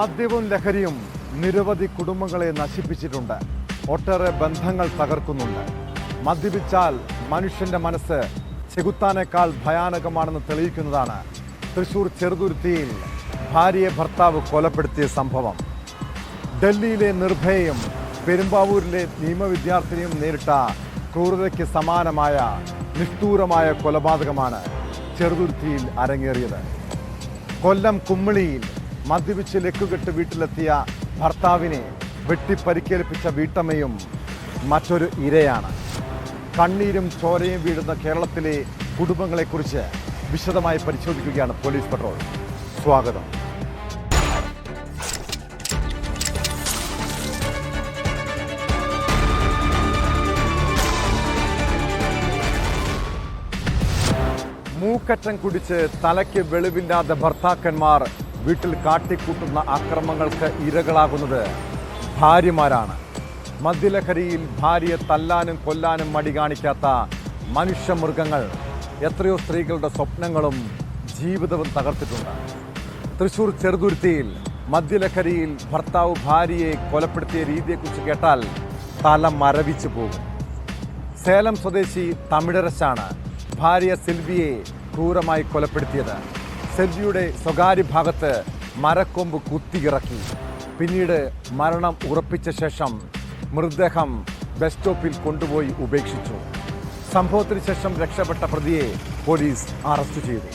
മദ്യവും ലഹരിയും നിരവധി കുടുംബങ്ങളെ നശിപ്പിച്ചിട്ടുണ്ട്. ഒട്ടേറെ ബന്ധങ്ങൾ തകർക്കുന്നുണ്ട്. മദ്യപിച്ചാൽ മനുഷ്യന്റെ മനസ്സ് ചെകുത്താനേക്കാൾ ഭയാനകമാണെന്ന് തെളിയിക്കുന്നതാണ് തൃശൂർ ചെറുതുരുത്തിയിൽ ഭാര്യയെ ഭർത്താവ് കൊലപ്പെടുത്തിയ സംഭവം. ഡൽഹിയിലെ നിർഭയയും പെരുമ്പാവൂരിലെ നിയമവിദ്യാർത്ഥിനിയും നേരിട്ട ക്രൂരതയ്ക്ക് സമാനമായ നിഷ്ഠൂരമായ കൊലപാതകമാണ് ചെറുതുരുത്തിയിൽ അരങ്ങേറിയത്. കൊല്ലം കുമ്മിളിയിൽ മദ്യപിച്ച് ലക്കുകെട്ട് വീട്ടിലെത്തിയ ഭർത്താവിനെ വെട്ടിപ്പരിക്കേൽപ്പിച്ച വീട്ടമ്മയും മറ്റൊരു ഇരയാണ്. കണ്ണീരും ചോരയും വീഴുന്ന കേരളത്തിലെ കുടുംബങ്ങളെക്കുറിച്ച് വിശദമായി പരിശോധിക്കുകയാണ് പോലീസ് പട്രോൾ. സ്വാഗതം. മൂക്കറ്റം കുടിച്ച് തലയ്ക്ക് വെളിവില്ലാതെ ഭർത്താക്കന്മാർ വീട്ടിൽ കാട്ടിക്കൂട്ടുന്ന അക്രമങ്ങൾക്ക് ഇരകളാകുന്നത് ഭാര്യമാരാണ്. മദ്യലഹരിയിൽ ഭാര്യയെ തല്ലാനും കൊല്ലാനും മടി കാണിക്കാത്ത മനുഷ്യമൃഗങ്ങൾ എത്രയോ സ്ത്രീകളുടെ സ്വപ്നങ്ങളും ജീവിതവും തകർത്തിട്ടുണ്ട്. തൃശൂർ ചെറുതുരുത്തിയിൽ മദ്യലഹരിയിൽ ഭർത്താവ് ഭാര്യയെ കൊലപ്പെടുത്തിയ രീതിയെക്കുറിച്ച് കേട്ടാൽ തല മരവിച്ചു പോകും. സേലം സ്വദേശി തമിഴരശാണ് ഭാര്യ സിൽവിയെ ക്രൂരമായി കൊലപ്പെടുത്തിയത്. സെൽവിയുടെ സ്വകാര്യ ഭാഗത്ത് മരക്കൊമ്പ് കുത്തിയിറക്കി പിന്നീട് മരണം ഉറപ്പിച്ച ശേഷം മൃതദേഹം ബസ് സ്റ്റോപ്പിൽ കൊണ്ടുപോയി ഉപേക്ഷിച്ചു. സംഭവത്തിന് ശേഷം രക്ഷപ്പെട്ട പ്രതിയെ പോലീസ് അറസ്റ്റ് ചെയ്തു.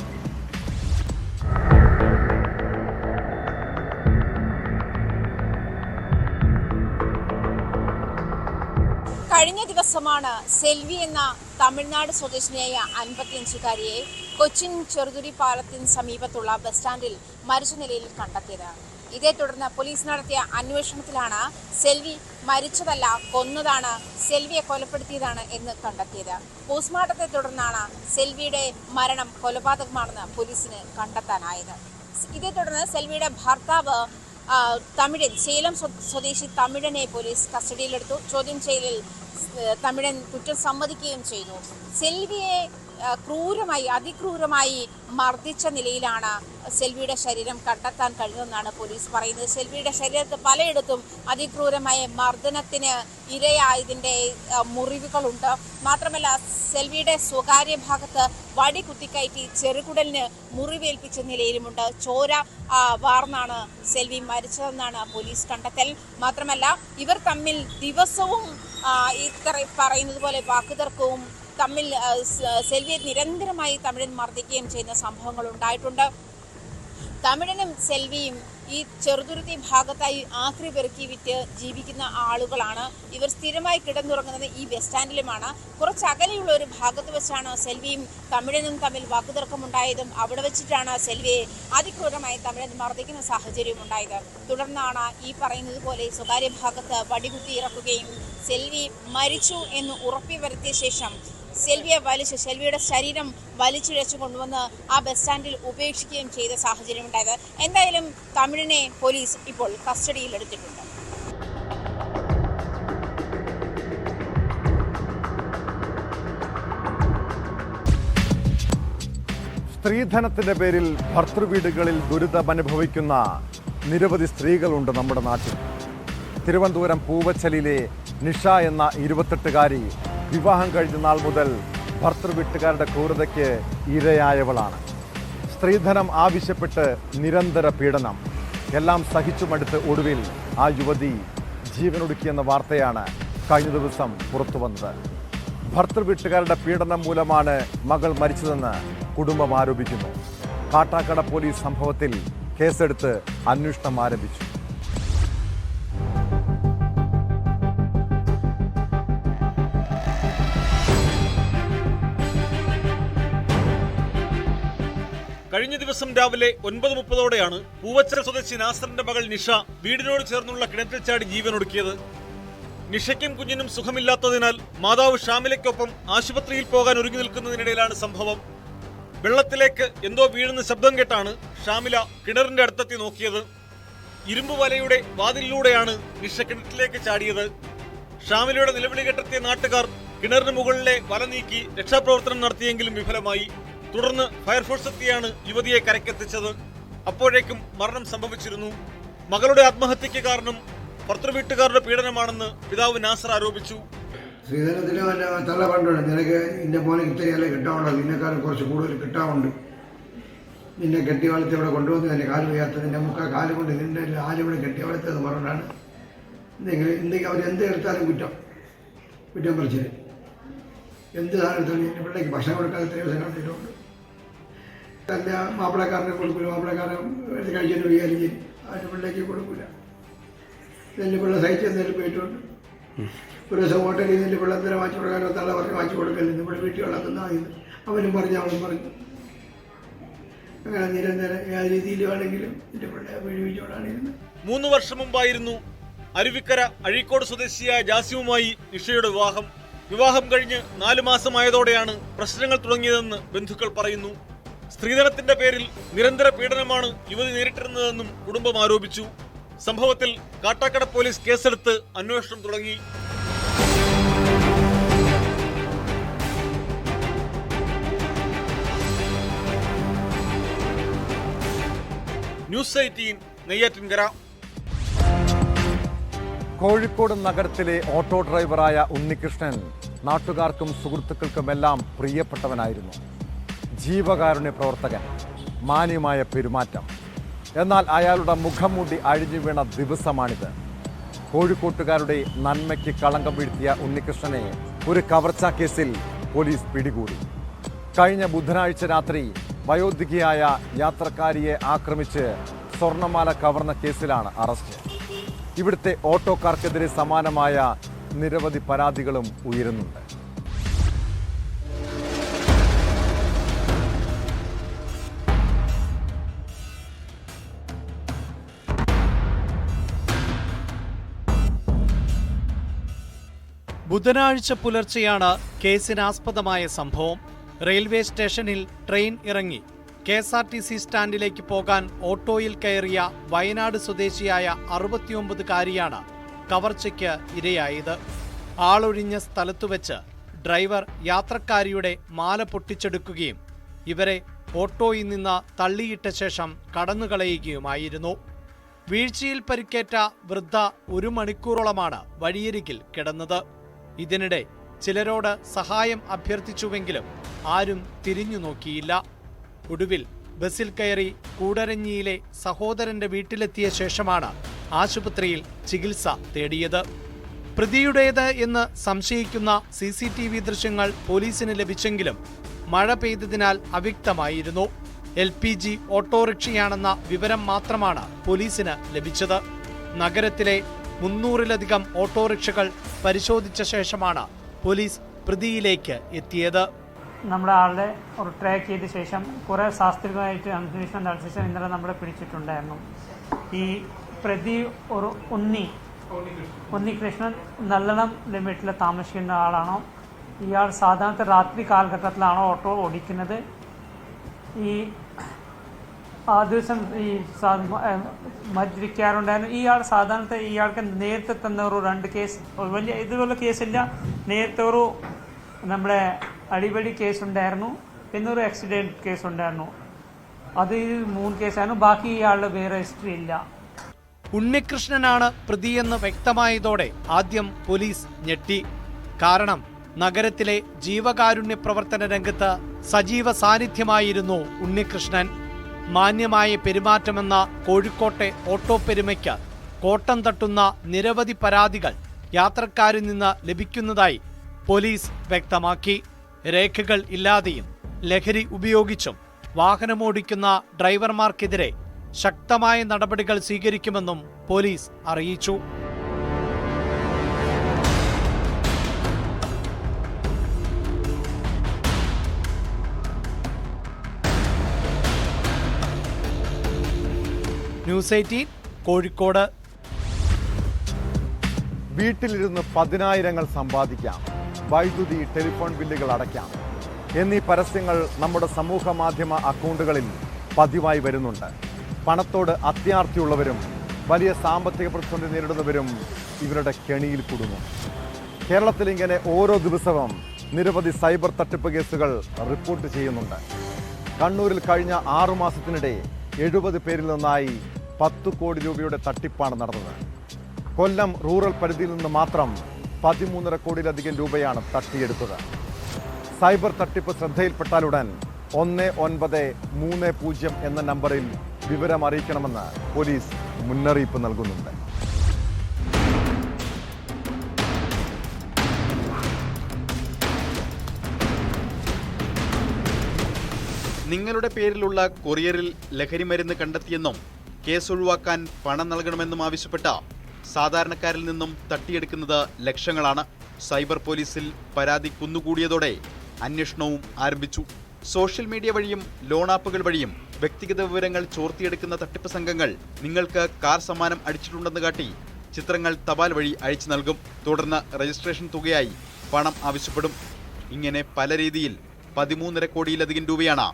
കഴിഞ്ഞ ദിവസമാണ് സെൽവി എന്ന തമിഴ്നാട് സ്വദേശിനിയായ അൻപത്തിയഞ്ചുകാരിയെ കൊച്ചിൻ ചെറുതുരി പാലത്തിന് സമീപത്തുള്ള ബസ് സ്റ്റാൻഡിൽ മരിച്ച നിലയിൽ കണ്ടെത്തിയത്. ഇതേ തുടർന്ന് പോലീസ് നടത്തിയ അന്വേഷണത്തിലാണ് സെൽവി മരിച്ചതല്ല കൊന്നതാണ് സെൽവിയെ കൊലപ്പെടുത്തിയതാണ് എന്ന് കണ്ടെത്തിയത്. പോസ്റ്റ്മോർട്ടത്തെ തുടർന്നാണ് സെൽവിയുടെ മരണം കൊലപാതകമാണെന്ന് പോലീസിന് കണ്ടെത്താനായത്. ഇതേ തുടർന്ന് സെൽവിയുടെ ഭർത്താവ് തമിഴൻ സേലം സ്വദേശി തമിഴനെ പോലീസ് കസ്റ്റഡിയിലെടുത്തു. ചോദ്യം ചെയ്യലിൽ തമിഴൻ കുറ്റം സമ്മതിക്കുകയും ചെയ്തു. സെൽവിയെ ക്രൂരമായി അതിക്രൂരമായി മർദ്ദിച്ച നിലയിലാണ് സെൽവിയുടെ ശരീരം കണ്ടെത്താൻ കഴിഞ്ഞതെന്നാണ് പോലീസ് പറയുന്നത്. സെൽവിയുടെ ശരീരത്ത് പലയിടത്തും അതിക്രൂരമായ മർദ്ദനത്തിന് ഇരയായതിന്റെ മുറിവുകളുണ്ട്. മാത്രമല്ല സെൽവിയുടെ സ്വകാര്യ ഭാഗത്ത് വടി കുത്തിക്കയറ്റി ചെറുകുടലിന് മുറിവേൽപ്പിച്ച നിലയിലുമുണ്ട്. ചോര വാർന്നാണ് സെൽവി മരിച്ചതെന്നാണ് പോലീസ് കണ്ടെത്തൽ. മാത്രമല്ല ഇവർ തമ്മിൽ ദിവസവും ഇത്ര പറയുന്നത് പോലെ വാക്കുതർക്കവും തമ്മിൽ സെൽവിയെ നിരന്തരമായി തമിഴൻ മർദ്ദിക്കുകയും ചെയ്യുന്ന സംഭവങ്ങൾ ഉണ്ടായിട്ടുണ്ട്. തമിഴനും സെൽവിയും ഈ ചെറുതുരുത്തി ഭാഗത്തായി ആക്രി പെറുക്കി വിറ്റ് ജീവിക്കുന്ന ആളുകളാണ്. ഇവർ സ്ഥിരമായി കിടന്നുറങ്ങുന്നത് ഈ ബസ് സ്റ്റാൻഡിലുമാണ്. കുറച്ച് അകലെയുള്ള ഒരു ഭാഗത്ത് വെച്ചാണ് സെൽവിയും തമിഴനും തമ്മിൽ വാക്കുതർക്കമുണ്ടായതും അവിടെ വെച്ചിട്ടാണ് സെൽവിയെ അതിക്രൂരമായി തമിഴൻ മർദ്ദിക്കുന്ന സാഹചര്യം ഉണ്ടായത്. തുടർന്നാണ് ഈ പറയുന്നത് പോലെ സ്വകാര്യ ഭാഗത്ത് വടികുത്തി ഇറക്കുകയും സെൽവി മരിച്ചു എന്ന് ഉറപ്പി വരുത്തിയ ശേഷം സെൽവിയെ വലിച്ച് സെൽവിയുടെ ശരീരം വലിച്ചിഴച്ചു കൊണ്ടുവന്ന് ആ ബസ് സ്റ്റാൻഡിൽ ഉപേക്ഷിക്കുകയും ചെയ്ത സാഹചര്യം ഉണ്ടായത്. എന്തായാലും തമിഴിനെ പോലീസ് ഇപ്പോൾ കസ്റ്റഡിയിൽ എടുത്തിട്ടുണ്ട്. സ്ത്രീധനത്തിന്റെ പേരിൽ ഭർത്തൃവീടുകളിൽ ദുരിതമനുഭവിക്കുന്ന നിരവധി സ്ത്രീകളുണ്ട് നമ്മുടെ നാട്ടിൽ. തിരുവനന്തപുരം പൂവച്ചലിലെ നിഷ എന്ന ഇരുപത്തെട്ടുകാരി വിവാഹം കഴിഞ്ഞ നാൾ മുതൽ ഭർത്തൃവീട്ടുകാരുടെ ക്രൂരതയ്ക്ക് ഇരയായവളാണ്. സ്ത്രീധനം ആവശ്യപ്പെട്ട് നിരന്തര പീഡനം. എല്ലാം സഹിച്ചുമടുത്ത് ഒടുവിൽ ആ യുവതി ജീവനൊടുക്കിയെന്ന വാർത്തയാണ് കഴിഞ്ഞ ദിവസം പുറത്തു വന്നത്. ഭർത്തൃവീട്ടുകാരുടെ പീഡനം മൂലമാണ് മകൾ മരിച്ചതെന്ന് കുടുംബം ആരോപിക്കുന്നു. കാട്ടാക്കട പോലീസ് സംഭവത്തിൽ കേസെടുത്ത് അന്വേഷണം ആരംഭിച്ചു. കഴിഞ്ഞ ദിവസം രാവിലെ ഒൻപത് മുപ്പതോടെയാണ് പൂവച്ചര സ്വദേശി നാസറിന്റെ മകൾ നിഷ വീടിനോട് ചേർന്നുള്ള കിണറ്റിൽ ചാടി ജീവനൊടുക്കിയത്. നിഷയ്ക്കും കുഞ്ഞിനും സുഖമില്ലാത്തതിനാൽ മാതാവ് ഷാമിലയ്ക്കൊപ്പം ആശുപത്രിയിൽ പോകാൻ ഒരുങ്ങി നിൽക്കുന്നതിനിടയിലാണ് സംഭവം. വെള്ളത്തിലേക്ക് എന്തോ വീഴുന്ന ശബ്ദം കേട്ടാണ് ഷാമില കിണറിന്റെ അടുത്തെത്തി നോക്കിയത്. ഇരുമ്പ് വലയുടെ വാതിലിലൂടെയാണ് നിഷ കിണറ്റിലേക്ക് ചാടിയത്. ഷാമിലയുടെ നിലവിളി കെട്ടെത്തിയ നാട്ടുകാർ കിണറിന് മുകളിലെ വല നീക്കി രക്ഷാപ്രവർത്തനം നടത്തിയെങ്കിലും വിഫലമായി. തുടർന്ന് ഫയർഫോഴ്സ് എത്തിയാണ് യുവതിയെ കരക്കെത്തിച്ചത് അപ്പോഴേക്കും മരണം സംഭവിച്ചിരുന്നു. മകളുടെ ആത്മഹത്യക്ക് കാരണം ഭർത്തൃവീട്ടുകാരുടെ പീഡനമാണെന്ന് പിതാവ് നാസർ ആരോപിച്ചു. ശ്രീധരത്തിന് വല്ല തള്ള നിനക്ക് നിന്റെ മോനെ ഇത്രയല്ലേ കിട്ടാവുള്ളൂ. നിന്നെക്കാളും കുറച്ച് കൂടുതൽ കിട്ടാവുണ്ട്. നിന്നെ കെട്ടി വളർത്തി ഇവിടെ കൊണ്ടുവന്ന് എന്റെ കാൽ വയ്യാത്ത നിന്റെ മുക്കാൽ കാൽ കൊണ്ട് നിന്റെ ആലിവിടെ കെട്ടി വളർത്തിയത് പറഞ്ഞാണ് നിങ്ങൾ എന്തെങ്കിലും അവർ എന്ത് എടുത്താലും കുറ്റം. കുറ്റം പറിച്ചത് എന്ത് സാധനം എടുത്താലും എന്റെ പിള്ളേക്ക് ഭക്ഷണം കൊടുക്കാതെ ദിവസം കണ്ടിട്ടുണ്ട്. തന്റെ മാപ്പിളക്കാരനെ കൊടുക്കില്ല മാപ്പിളക്കാരൻ ഇത് കഴിച്ചിട്ട് വിചാരിക്കും അതിന്റെ പിള്ളേക്ക് കൊടുക്കില്ല നെല്ല് പിള്ള സഹിച്ച് എന്തെങ്കിലും പോയിട്ടുണ്ട്. ഒരു ദിവസം ഹോട്ടലിൽ നിന്ന് എന്തെങ്കിലും വാങ്ങിച്ചു കൊടുക്കാനോ തള്ള പറഞ്ഞ് വാങ്ങിച്ചു കൊടുക്കല്ലേ ഇവിടെ വീട്ടിൽ വളർത്തുന്ന ആയിരുന്നു അവനും പറഞ്ഞു അവനും പറഞ്ഞു. അങ്ങനെ നിരന്തരം ഏത് രീതിയിലാണെങ്കിലും എന്റെ പിള്ളേരെ വീഴ്ചയോടാണിരുന്നത് മൂന്ന് വർഷം മുമ്പായിരുന്നു അരുവിക്കര അഴീക്കോട് സ്വദേശിയായ ജാസിമുമായി നിഷയുടെ വിവാഹം. വിവാഹം കഴിഞ്ഞ് നാലു മാസമായതോടെയാണ് പ്രശ്നങ്ങൾ തുടങ്ങിയതെന്ന് ബന്ധുക്കൾ പറയുന്നു. സ്ത്രീധനത്തിന്റെ പേരിൽ നിരന്തര പീഡനമാണ് യുവതി നേരിട്ടിരുന്നതെന്നും കുടുംബം ആരോപിച്ചു. സംഭവത്തിൽ കാട്ടാക്കട പോലീസ് കേസെടുത്ത് അന്വേഷണം തുടങ്ങി. News eighteen Neyyattinkara. കോഴിക്കോട് നഗരത്തിലെ ഓട്ടോ ഡ്രൈവറായ ഉണ്ണികൃഷ്ണൻ നാട്ടുകാർക്കും സുഹൃത്തുക്കൾക്കുമെല്ലാം പ്രിയപ്പെട്ടവനായിരുന്നു. ജീവകാരുണ്യ പ്രവർത്തകൻ മാന്യമായ പെരുമാറ്റം. എന്നാൽ അയാളുടെ മുഖംമൂടി അഴിഞ്ഞു വീണ ദിവസമാണിത്. കോഴിക്കോട്ടുകാരുടെ നന്മയ്ക്ക് കളങ്കം വീഴ്ത്തിയ ഉണ്ണികൃഷ്ണനെ ഒരു കവർച്ചാ കേസിൽ പോലീസ് പിടികൂടി. കഴിഞ്ഞ ബുധനാഴ്ച രാത്രി വയോധികയായ യാത്രക്കാരിയെ ആക്രമിച്ച് സ്വർണമാല കവർന്ന കേസിലാണ് അറസ്റ്റ്. ഇവിടുത്തെ ഓട്ടോക്കാർക്കെതിരെ സമാനമായ നിരവധി പരാതികളും ഉയരുന്നുണ്ട്. ബുധനാഴ്ച പുലർച്ചെയാണ് കേസിനാസ്പദമായ സംഭവം. റെയിൽവേ സ്റ്റേഷനിൽ ട്രെയിൻ ഇറങ്ങി. K S R T C സ്റ്റാൻഡിലേക്ക് പോകാൻ ഓട്ടോയിൽ കയറിയ വയനാട് സ്വദേശിയായ അറുപത്തിയൊമ്പതുകാരിയാണ് കവർച്ചയ്ക്ക് ഇരയായത്. ആളൊഴിഞ്ഞ സ്ഥലത്തു വെച്ച് ഡ്രൈവർ യാത്രക്കാരിയുടെ മാല പൊട്ടിച്ചെടുക്കുകയും ഇവരെ ഓട്ടോയിൽ നിന്ന് തള്ളിയിട്ട ശേഷം കടന്നുകളയുകയുമായിരുന്നു. വീഴ്ചയിൽ പരിക്കേറ്റ വൃദ്ധ ഒരു മണിക്കൂറോളമാണ് വഴിയരികിൽ കിടന്നത്. ഇതിനിടെ ചിലരോട് സഹായം അഭ്യർത്ഥിച്ചുവെങ്കിലും ആരും തിരിഞ്ഞു നോക്കിയില്ല. ഒടുവിൽ ബസിൽ കയറി കൂടരഞ്ഞിയിലെ സഹോദരന്റെ വീട്ടിലെത്തിയ ശേഷമാണ് ആശുപത്രിയിൽ ചികിത്സ തേടിയത്. പ്രതിയുടേത് എന്ന് സംശയിക്കുന്ന സി സി ടി വി ദൃശ്യങ്ങൾ പോലീസിന് ലഭിച്ചെങ്കിലും മഴ പെയ്തതിനാൽ അവ്യക്തമായിരുന്നു. എൽ പി ജി ഓട്ടോറിക്ഷയാണെന്ന വിവരം മാത്രമാണ് പോലീസിന് ലഭിച്ചത്. നഗരത്തിലെ മുന്നൂറിലധികം ഓട്ടോറിക്ഷകൾ പരിശോധിച്ച ശേഷമാണ് പോലീസ് പ്രതിയിലേക്ക് എത്തിയത്. നമ്മുടെ ആളുടെ ട്രാക്ക് ചെയ്ത ശേഷം കുറേ ശാസ്ത്രീയമായിട്ട് അന്വേഷണം നടത്തിയ ശേഷം ഇന്നലെ നമ്മളെ പിടിച്ചിട്ടുണ്ടായിരുന്നു. ഈ പ്രതി ഒരു ഉണ്ണി ഉണ്ണികൃഷ്ണൻ നല്ലണം ലിമിറ്റിൽ താമസിക്കുന്ന ആളാണോ? ഇയാൾ സാധാരണ രാത്രി കാലഘട്ടത്തിലാണോ ഓട്ടോ ഓടിക്കുന്നത്? ഈ ആ ദിവസം ഈ മദ്യപിക്കാറുണ്ടായിരുന്നു ഇയാൾ സാധാരണ ഇയാൾക്ക് നേരത്തെ തന്ന ഒരു രണ്ട് കേസ് വലിയ ഇതുപോലെ കേസില്ല നേരത്തെ ഒരു നമ്മുടെ അടിപൊളി കേസ് ഉണ്ടായിരുന്നു. ഒരു ആക്സിഡന്റ് കേസ് ഉണ്ടായിരുന്നു. അത് മൂന്ന് കേസായിരുന്നു ബാക്കി ഇയാളുടെ വേറെ ഹിസ്റ്ററി ഇല്ല. ഉണ്ണികൃഷ്ണനാണ് പ്രതിയെന്ന് വ്യക്തമായതോടെ ആദ്യം പോലീസ് ഞെട്ടി. കാരണം നഗരത്തിലെ ജീവകാരുണ്യ പ്രവർത്തന രംഗത്ത് സജീവ സാന്നിധ്യമായിരുന്നു ഉണ്ണികൃഷ്ണൻ. മാന്യമായ പെരുമാറ്റമെന്ന കോഴിക്കോട്ടെ ഓട്ടോ പെരുമയ്ക്ക് കോട്ടം തട്ടുന്ന നിരവധി പരാതികൾ യാത്രക്കാരിൽ നിന്ന് ലഭിക്കുന്നതായി പോലീസ് വ്യക്തമാക്കി. രേഖകൾ ഇല്ലാതെയും ലഹരി ഉപയോഗിച്ചും വാഹനമോടിക്കുന്ന ഡ്രൈവർമാർക്കെതിരെ ശക്തമായ നടപടികൾ സ്വീകരിക്കുമെന്നും പോലീസ് അറിയിച്ചു. News eighteen Kozhikode. വീട്ടിലിരുന്ന് പതിനായിരങ്ങൾ സമ്പാദിക്കാം. വൈദ്യുതി ടെലിഫോൺ ബില്ലുകൾ അടയ്ക്കാം. എന്നീ പരസ്യങ്ങൾ നമ്മുടെ സമൂഹ മാധ്യമ അക്കൗണ്ടുകളിൽ പതിവായി വരുന്നുണ്ട്. പണത്തോട് അത്യാർത്തിയുള്ളവരും വലിയ സാമ്പത്തിക പ്രതിസന്ധി നേരിടുന്നവരും ഇവരുടെ കെണിയിൽ കുടുങ്ങും. കേരളത്തിൽ ഇങ്ങനെ ഓരോ ദിവസവും നിരവധി സൈബർ തട്ടിപ്പ് കേസുകൾ റിപ്പോർട്ട് ചെയ്യുന്നുണ്ട്. കണ്ണൂരിൽ കഴിഞ്ഞ ആറുമാസത്തിനിടെ എഴുപത് പേരിൽ നിന്നായി പത്ത് കോടി രൂപയുടെ തട്ടിപ്പാണ് നടന്നത്. കൊല്ലം റൂറൽ പരിധിയിൽ നിന്ന് മാത്രം പതിമൂന്നര കോടിയിലധികം രൂപയാണ് തട്ടിയെടുത്തത്. സൈബർ തട്ടിപ്പ് ശ്രദ്ധയിൽപ്പെട്ടാലുടൻ ഒന്ന് ഒൻപത് മൂന്ന് പൂജ്യം എന്ന നമ്പറിൽ വിവരം അറിയിക്കണമെന്ന് പോലീസ് മുന്നറിയിപ്പ് നൽകുന്നുണ്ട്. നിങ്ങളുടെ പേരിലുള്ള കൊറിയറിൽ ലഹരിമരുന്ന് കണ്ടെത്തിയെന്നും കേസ് ഒഴിവാക്കാൻ പണം നൽകണമെന്നും ആവശ്യപ്പെട്ട സാധാരണക്കാരിൽ നിന്നും തട്ടിയെടുക്കുന്നത് ലക്ഷങ്ങളാണ്. സൈബർ പോലീസിൽ പരാതി കുന്നുകൂടിയതോടെ അന്വേഷണവും ആരംഭിച്ചു. സോഷ്യൽ മീഡിയ വഴിയും ലോൺ ആപ്പുകൾ വഴിയും വ്യക്തിഗത വിവരങ്ങൾ ചോർത്തിയെടുക്കുന്ന തട്ടിപ്പ് സംഘങ്ങൾ നിങ്ങൾക്ക് കാർ സമ്മാനം അടിച്ചിട്ടുണ്ടെന്ന് കാട്ടി ചിത്രങ്ങൾ തപാൽ വഴി അയച്ചു നൽകും. തുടർന്ന് രജിസ്ട്രേഷൻ തുകയായി പണം ആവശ്യപ്പെടും. ഇങ്ങനെ പല രീതിയിൽ പതിമൂന്നര കോടിയിലധികം രൂപയാണ്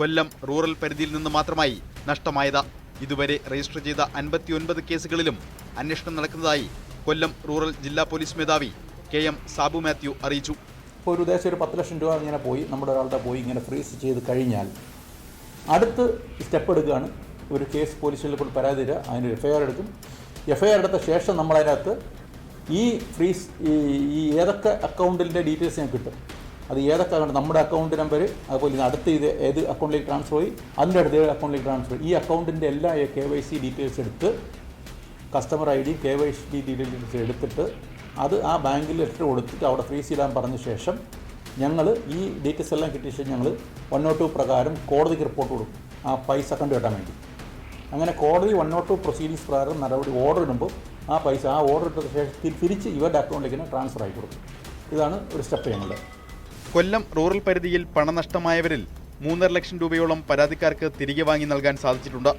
കൊല്ലം റൂറൽ പരിധിയിൽ നിന്ന് മാത്രമായി നഷ്ടമായത്. ഇതുവരെ രജിസ്റ്റർ ചെയ്ത അൻപത്തിയൊൻപത് കേസുകളിലും അന്വേഷണം നടക്കുന്നതായി കൊല്ലം റൂറൽ ജില്ലാ പോലീസ് മേധാവി കെ എം സാബു മാത്യു അറിയിച്ചു. ഇപ്പോൾ ഒരു ഉദ്ദേശം ഒരു പത്ത് ലക്ഷം രൂപ ഇങ്ങനെ പോയി നമ്മുടെ ഒരാളുടെ പോയി ഇങ്ങനെ ഫ്രീസ് ചെയ്ത് കഴിഞ്ഞാൽ അടുത്ത് സ്റ്റെപ്പ് എടുക്കുകയാണ്. ഒരു കേസ് പോലീസിൽ കൊണ്ട് പരാതി തരിക അതിന് എഫ് ഐ ആർ എടുക്കും. എഫ് ഐ ആർ എടുത്ത ശേഷം നമ്മളതിനകത്ത് ഈ ഫ്രീസ് ഈ ഏതൊക്കെ അക്കൗണ്ടിന്റെ ഡീറ്റെയിൽസ് ഞാൻ കിട്ടും? അത് ഏതൊക്കെ അക്കൗണ്ട് നമ്മുടെ അക്കൗണ്ട് നമ്പർ അതുപോലെ ഇത് അടുത്ത് ഇത് ഏത് അക്കൗണ്ടിലേക്ക് ട്രാൻസ്ഫർ പോയി അതിന്റെ അടുത്ത് ഏത് അക്കൗണ്ടിലേക്ക് ട്രാൻസ്ഫർ ഈ അക്കൗണ്ടിന്റെ എല്ലാ കെ വൈ സി ഡീറ്റെയിൽസ് എടുത്ത് customer I D K Y C details എടുത്തിട്ട് അത് ആ ബാങ്കിൽ ലെറ്റർ കൊടുത്തിട്ട് അവിടെ ഫ്രീസ് ചെയ്യാൻ പറഞ്ഞ ശേഷം ഞങ്ങൾ ഈ ഡീറ്റെയിൽസ് എല്ലാം കിട്ടിയ ശേഷം ഞങ്ങൾ വൺ നോട്ട് ടു പ്രകാരം കോടതിക്ക് റിപ്പോർട്ട് കൊടുക്കും. ആ പൈസ കണ്ടു കിട്ടാൻ വേണ്ടി. അങ്ങനെ കോടതി വൺ നോട്ട് ടു പ്രൊസീഡിങ്സ് പ്രകാരം നടപടി ഓർഡർ ഇടുമ്പോൾ ആ പൈസ ആ ഓർഡർ ഇട്ട ശേഷം തിരിച്ച് ഇവരുടെ അക്കൗണ്ടിലേക്ക് ട്രാൻസ്ഫർ ആയി കൊടുക്കും. ഇതാണ് ഒരു സ്റ്റെപ്പ് ഞങ്ങളുടെ. കൊല്ലം റൂറൽ പരിധിയിൽ പണനഷ്ടമായവരിൽ മൂന്നര ലക്ഷം രൂപയോളം പരാതിക്കാർക്ക് തിരികെ വാങ്ങി നൽകാൻ സാധിച്ചിട്ടുണ്ട്.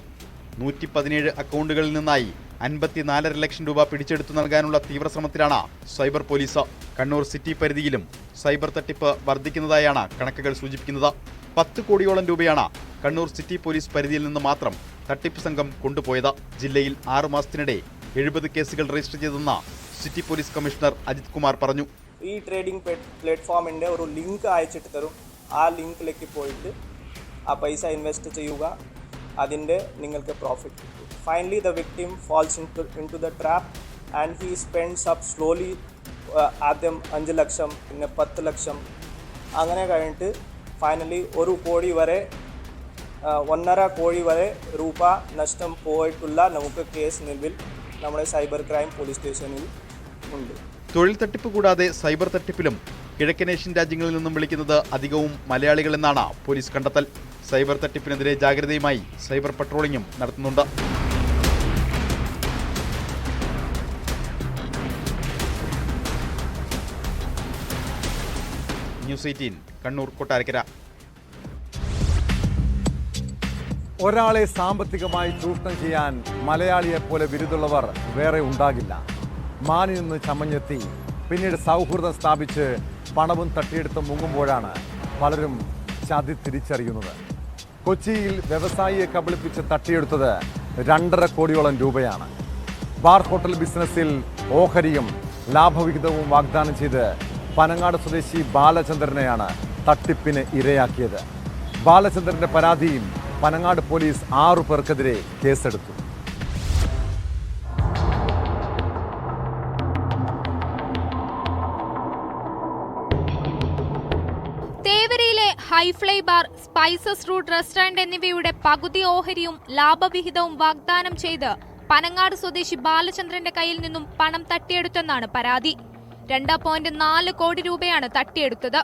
നൂറ്റി പതിനേഴ് അക്കൗണ്ടുകളിൽ നിന്നായി അൻപത്തിനാലര ലക്ഷം രൂപ പിടിച്ചെടുത്തു നൽകാനുള്ള തീവ്രശ്രമത്തിലാണ് സൈബർ പോലീസ്. കണ്ണൂർ സിറ്റി പരിധിയിലും സൈബർ തട്ടിപ്പ് വർദ്ധിക്കുന്നതായാണ് കണക്കുകൾ സൂചിപ്പിക്കുന്നത്. പത്ത് കോടിയോളം രൂപയാണ് കണ്ണൂർ സിറ്റി പോലീസ് പരിധിയിൽ നിന്ന് മാത്രം തട്ടിപ്പ് സംഘം കൊണ്ടുപോയത്. ജില്ലയിൽ ആറു മാസത്തിനിടെ എഴുപത് കേസുകൾ രജിസ്റ്റർ ചെയ്തെന്ന് city police commissioner Ajith Kumar പറഞ്ഞു. ഈ ട്രേഡിംഗ് പ്ലാറ്റ്ഫോമിന്റെ ഒരു ലിങ്ക് അയച്ചിട്ട് തരും. ആ ലിങ്കിലേക്ക് പോയിട്ട് ആ പൈസ ഇൻവെസ്റ്റ് ചെയ്യുക. അതിന്റെ നിങ്ങൾക്ക് പ്രോഫിറ്റ് കിട്ടും. Finally the victim falls in into the trap and he spends up slowly ആദ്യം അഞ്ച് ലക്ഷം പിന്നെ പത്ത് ലക്ഷം. അങ്ങനെ കഴിഞ്ഞിട്ട് ഫൈനലി ഒരു കോടി വരെ ഒന്നര കോടി വരെ രൂപ നഷ്ടം പോയിട്ടുള്ള നമുക്ക് കേസ് നിലവിൽ നമ്മുടെ സൈബർ ക്രൈം പോലീസ് സ്റ്റേഷനിൽ ഉണ്ട്. തൊഴിൽ തട്ടിപ്പ് കൂടാതെ സൈബർ തട്ടിപ്പിലും കിഴക്കനേഷ്യൻ രാജ്യങ്ങളിൽ നിന്നും വിളിക്കുന്നത് അധികവും മലയാളികളെന്നാണ് പോലീസ് കണ്ടെത്തൽ. സൈബർ തട്ടിപ്പിനെതിരെ ജാഗ്രതയുമായി സൈബർ പട്രോളിംഗും നടത്തുന്നുണ്ട്. News eighteen Kannur Kottarakkara. ഒരാളെ സാമ്പത്തികമായി ചൂഷണം ചെയ്യാൻ മലയാളിയെപ്പോലെ ബിരുദുള്ളവർ വേറെ ഉണ്ടാകില്ല. മാനിൽ നിന്ന് ചമഞ്ഞെത്തി. പിന്നീട് സൗഹൃദം സ്ഥാപിച്ച് പണവും തട്ടിയെടുത്ത് മുങ്ങുമ്പോഴാണ് പലരും ചതി തിരിച്ചറിയുന്നത്. കൊച്ചിയിൽ വ്യവസായിയെ കബളിപ്പിച്ച് തട്ടിയെടുത്തത് രണ്ടര കോടിയോളം രൂപയാണ്. ബാർ ഹോട്ടൽ ബിസിനസ്സിൽ ഓഹരിയും ലാഭവിഹിതവും വാഗ്ദാനം ചെയ്ത് പനങ്ങാട് സ്വദേശി ബാലചന്ദ്രനെയാണ് തട്ടിപ്പിന് ഇരയാക്കിയത്. ബാലചന്ദ്രന്റെ പരാതിയും പനങ്ങാട് പോലീസ് ആറു പേർക്കെതിരെ കേസെടുത്തു. സ്പൈസസ് റൂട്ട് റെസ്റ്റോറന്റ് എന്നിവയുടെ പകുതി ഓഹരിയും ലാഭവിഹിതവും വാഗ്ദാനം ചെയ്ത് പനങ്ങാട് സ്വദേശി ബാലചന്ദ്രന്റെ കയ്യിൽ നിന്നും പണം തട്ടിയെടുത്തെന്നാണ് പരാതി. രണ്ട് പോയിന്റ് നാല് കോടി രൂപയാണ് തട്ടിയെടുത്തത്.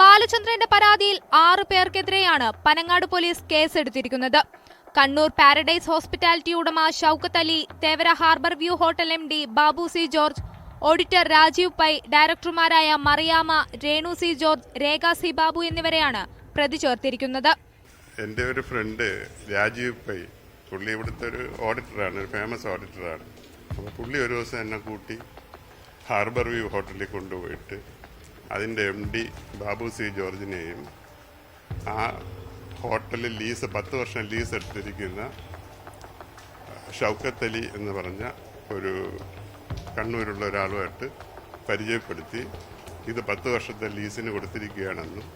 ബാലചന്ദ്രന്റെ പരാതിയിൽ ആറ് പേർക്കെതിരെയാണ് പനങ്ങാട് പോലീസ് കേസെടുത്തിരിക്കുന്നത്. കണ്ണൂർ പാരഡൈസ് ഹോസ്പിറ്റാലിറ്റി ഉടമ Shoukath Ali Thevara harbour view hotel M D Babu C George auditor Rajeev Pai ഡയറക്ടർമാരായ Mariyama Renu C George Rekha C Babu എന്നിവരെയാണ് പ്രതി ചേർത്തിരിക്കുന്നത്. എന്റെ ഒരു ഫ്രണ്ട് രാജീവ് പൈ പുള്ളി ഇവിടുത്തെ ഒരു ഓഡിറ്ററാണ് ഒരു ഫേമസ് ഓഡിറ്ററാണ് അപ്പോൾ പുള്ളി ഒരു ദിവസം എന്നെ കൂട്ടി ഹാർബർ വ്യൂ ഹോട്ടലിൽ കൊണ്ടുപോയിട്ട് അതിന്റെ എം ഡി ബാബു സി ജോർജിനെയും ആ ഹോട്ടലിൽ ലീസ് പത്ത് വർഷം ലീസ് എടുത്തിരിക്കുന്ന ഷൗക്കത്ത് അലി എന്ന് പറഞ്ഞ ഒരു കണ്ണൂരുള്ള ഒരാളുമായിട്ട് പരിചയപ്പെടുത്തി. ഇത് പത്ത് വർഷത്തെ ലീസിന് കൊടുത്തിരിക്കുകയാണെന്നും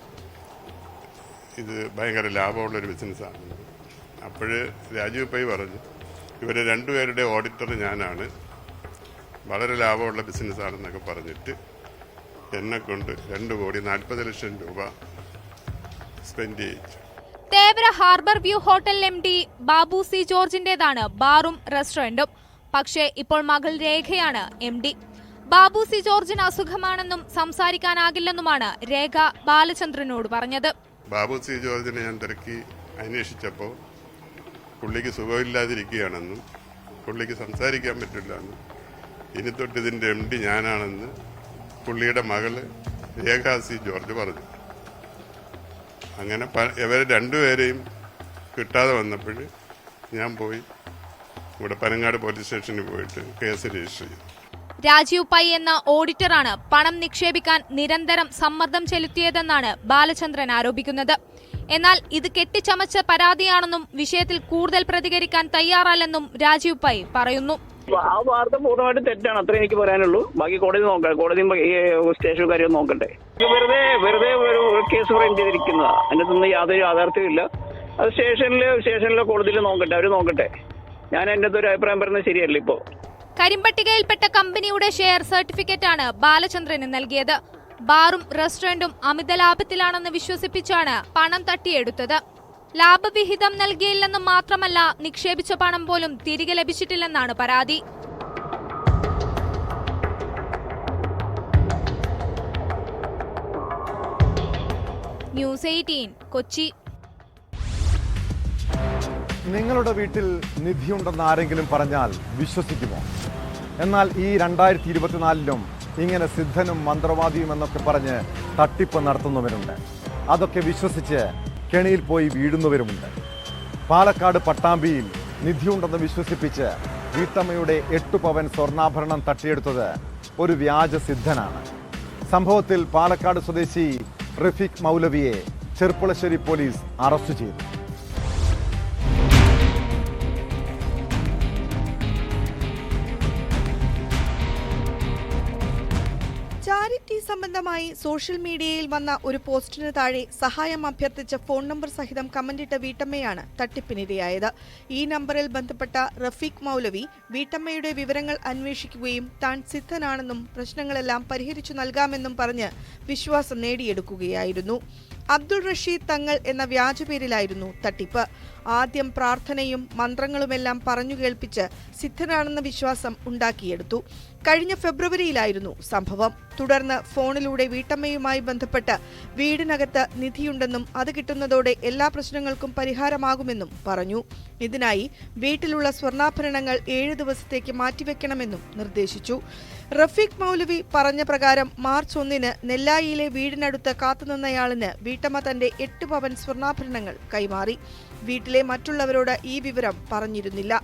ഇത് ഭയങ്കര ലാഭമുള്ളൊരു ബിസിനസ്സാണ്. അപ്പോൾ രാജീവ് പൈ പറഞ്ഞു ഇവരെ രണ്ടുപേരുടെ ഓഡിറ്റർ ഞാനാണ്. വളരെ ലാഭമുള്ള ബിസിനസ്സാണെന്നൊക്കെ പറഞ്ഞിട്ട് എന്നെ കൊണ്ട് രണ്ട് കോടി നാൽപ്പത് ലക്ഷം രൂപ സ്പെൻഡ് ചെയ്യിച്ചു. Thevara harbour view hotel M D Babu C ജോർജിന്റേതാണ് ബാറും റെസ്റ്റോറന്റും. പക്ഷേ ഇപ്പോൾ മകൾ രേഖയാണ് എം ഡി ബാബു സി ജോർജിന് അസുഖമാണെന്നും സംസാരിക്കാനാകില്ലെന്നുമാണ് രേഖ ബാലചന്ദ്രനോട് പറഞ്ഞത്. ബാബു സി ജോർജിനെ ഞാൻ തിരക്കി അന്വേഷിച്ചപ്പോൾ പുള്ളിക്ക് സുഖമില്ലാതിരിക്കുകയാണെന്നും പുള്ളിക്ക് സംസാരിക്കാൻ പറ്റില്ല എന്നും. ഇനി തൊട്ട് ഇതിന്റെ എം ഡി ഞാനാണെന്ന് പുള്ളിയുടെ മകൾ രേഖാ സി ജോർജ് പറഞ്ഞു. അങ്ങനെ ഇവരെ രണ്ടുപേരെയും കിട്ടാതെ വന്നപ്പോൾ ഞാൻ പോയി ഇവിടെ പനങ്ങാട് പോലീസ് സ്റ്റേഷനിൽ പോയിട്ട് കേസ് രജിസ്റ്റർ ചെയ്തു. രാജീവ് പൈ എന്ന ഓഡിറ്ററാണ് പണം നിക്ഷേപിക്കാൻ നിരന്തരം സമ്മർദ്ദം ചെലുത്തിയതെന്നാണ് ബാലചന്ദ്രൻ ആരോപിക്കുന്നത്. എന്നാൽ ഇത് കെട്ടിച്ചമച്ച പരാതിയാണെന്നും വിഷയത്തിൽ കൂടുതൽ പ്രതികരിക്കാൻ തയ്യാറല്ലെന്നും രാജീവ് പൈ പറയുന്നു. ആ വാർത്ത പൂർണമായിട്ടും തെറ്റാണ്. അത്രേ എനിക്ക് പറയാനുള്ളൂ. ബാക്കി കോടതി നോക്കാം കോടതിയും ഈ സ്റ്റേഷൻ കാര്യം നോക്കട്ടെ വെറുതെ വെറുതെ ഒരു കേസ് ഫ്രെയിം അതിന്റെ ഒന്നും യാതൊരു യാഥാർത്ഥ്യമില്ല ഇല്ല. അത് സ്റ്റേഷനിൽ സ്റ്റേഷനിലെ കോടതിയിൽ നോക്കട്ടെ. അവർ നോക്കട്ടെ. ഞാൻ എന്റെ ഒരു അഭിപ്രായം പറയുന്നത് ശരിയല്ല ഇപ്പോൾ കരിമ്പട്ടികയിൽപ്പെട്ട കമ്പനിയുടെ ഷെയർ സർട്ടിഫിക്കറ്റാണ് ബാലചന്ദ്രന് നൽകിയത്. ബാറും റെസ്റ്റോറന്റും അമിത ലാഭത്തിലാണെന്ന് വിശ്വസിപ്പിച്ചാണ് പണം തട്ടിയെടുത്തത്. ലാഭവിഹിതം നൽകിയില്ലെന്ന് മാത്രമല്ല നിക്ഷേപിച്ച പണം പോലും തിരികെ ലഭിച്ചിട്ടില്ലെന്നാണ് പരാതി. News eighteen Kochi. നിങ്ങളുടെ വീട്ടിൽ നിധിയുണ്ടെന്ന് ആരെങ്കിലും പറഞ്ഞാൽ വിശ്വസിക്കുമോ? എന്നാൽ ഈ രണ്ടായിരത്തി ഇരുപത്തിനാലിലും ഇങ്ങനെ സിദ്ധനും മന്ത്രവാദിയും എന്നൊക്കെ പറഞ്ഞ് തട്ടിപ്പ് നടത്തുന്നവരുണ്ട്. അതൊക്കെ വിശ്വസിച്ച് കെണിയിൽ പോയി വീഴുന്നവരുമുണ്ട്. പാലക്കാട് പട്ടാമ്പിയിൽ നിധിയുണ്ടെന്ന് വിശ്വസിപ്പിച്ച് വീട്ടമ്മയുടെ എട്ടു പവൻ സ്വർണാഭരണം തട്ടിയെടുത്തത് ഒരു വ്യാജ സിദ്ധനാണ്. സംഭവത്തിൽ പാലക്കാട് സ്വദേശി റഫീഖ് മൗലവിയെ ചെർപ്പുളശ്ശേരി പോലീസ് അറസ്റ്റ് ചെയ്തു. സംബന്ധമായി സോഷ്യൽ മീഡിയയിൽ വന്ന ഒരു പോസ്റ്റിന് താഴെ സഹായം അഭ്യർത്ഥിച്ച ഫോൺ നമ്പർ സഹിതം കമന്റിട്ട വീട്ടമ്മയാണ് തട്ടിപ്പിനിരയായത്. ഈ നമ്പറിൽ ബന്ധപ്പെട്ട റഫീഖ് മൗലവി വീട്ടമ്മയുടെ വിവരങ്ങൾ അന്വേഷിക്കുകയും താൻ സിദ്ധനാണെന്നും പ്രശ്നങ്ങളെല്ലാം പരിഹരിച്ചു നൽകാമെന്നും പറഞ്ഞ് വിശ്വാസം നേടിയെടുക്കുകയായിരുന്നു. അബ്ദുൾ റഷീദ് തങ്ങൾ എന്ന വ്യാജപേരിലായിരുന്നു തട്ടിപ്പ്. ആദ്യം പ്രാർത്ഥനയും മന്ത്രങ്ങളുമെല്ലാം പറഞ്ഞു കേൾപ്പിച്ച് സിദ്ധനാണെന്ന വിശ്വാസം ഉണ്ടാക്കിയെടുത്തു. കഴിഞ്ഞ ഫെബ്രുവരിയിലായിരുന്നു സംഭവം. തുടർന്ന് ഫോണിലൂടെ വീട്ടമ്മയുമായി ബന്ധപ്പെട്ട് വീടിനകത്ത് നിധിയുണ്ടെന്നും അത് കിട്ടുന്നതോടെ എല്ലാ പ്രശ്നങ്ങൾക്കും പരിഹാരമാകുമെന്നും പറഞ്ഞു. ഇതിനായി വീട്ടിലുള്ള സ്വർണാഭരണങ്ങൾ ഏഴ് ദിവസത്തേക്ക് മാറ്റിവെക്കണമെന്നും നിർദ്ദേശിച്ചു. റഫീഖ് മൗലവി പറഞ്ഞ പ്രകാരം മാർച്ച് ഒന്നിന് നെല്ലായിയിലെ വീടിനടുത്ത് കാത്തുനിന്നയാളിന് വീട്ടമ്മ തന്റെ എട്ട് പവൻ സ്വർണാഭരണങ്ങൾ കൈമാറി. വീട്ടിലെ മറ്റുള്ളവരോട് ഈ വിവരം പറഞ്ഞിരുന്നില്ല.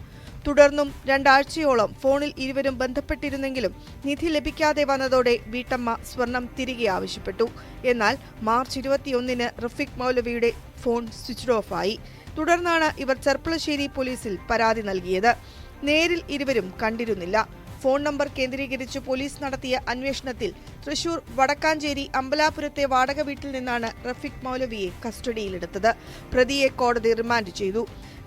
തുടർന്നും രണ്ടാഴ്ചയോളം ഫോണിൽ ഇരുവരും ബന്ധപ്പെട്ടിരുന്നെങ്കിലും നിധി ലഭിക്കാതെ വന്നതോടെ വീട്ടമ്മ സ്വർണം തിരികെ ആവശ്യപ്പെട്ടു. എന്നാൽ മാർച്ച് ഇരുപത്തിയൊന്നിന് റഫീഖ് മൗലവിയുടെ ഫോൺ സ്വിച്ച് ഓഫ് ആയി. തുടർന്നാണ് ഇവർ ചെർപ്പളശ്ശേരി പോലീസിൽ പരാതി നൽകിയത്. നേരിൽ ഇരുവരും കണ്ടിരുന്നില്ല. ഫോൺ നമ്പർ കേന്ദ്രീകരിച്ച് പോലീസ് നടത്തിയ അന്വേഷണത്തിൽ തൃശൂർ വടക്കാഞ്ചേരി അമ്പലാപുരത്തെ വാടക വീട്ടിൽ നിന്നാണ് റഫീഖ് മൗലവിയെ കസ്റ്റഡിയിലെടുത്തത്. പ്രതിയെ കോടതി റിമാൻഡ് ചെയ്തു.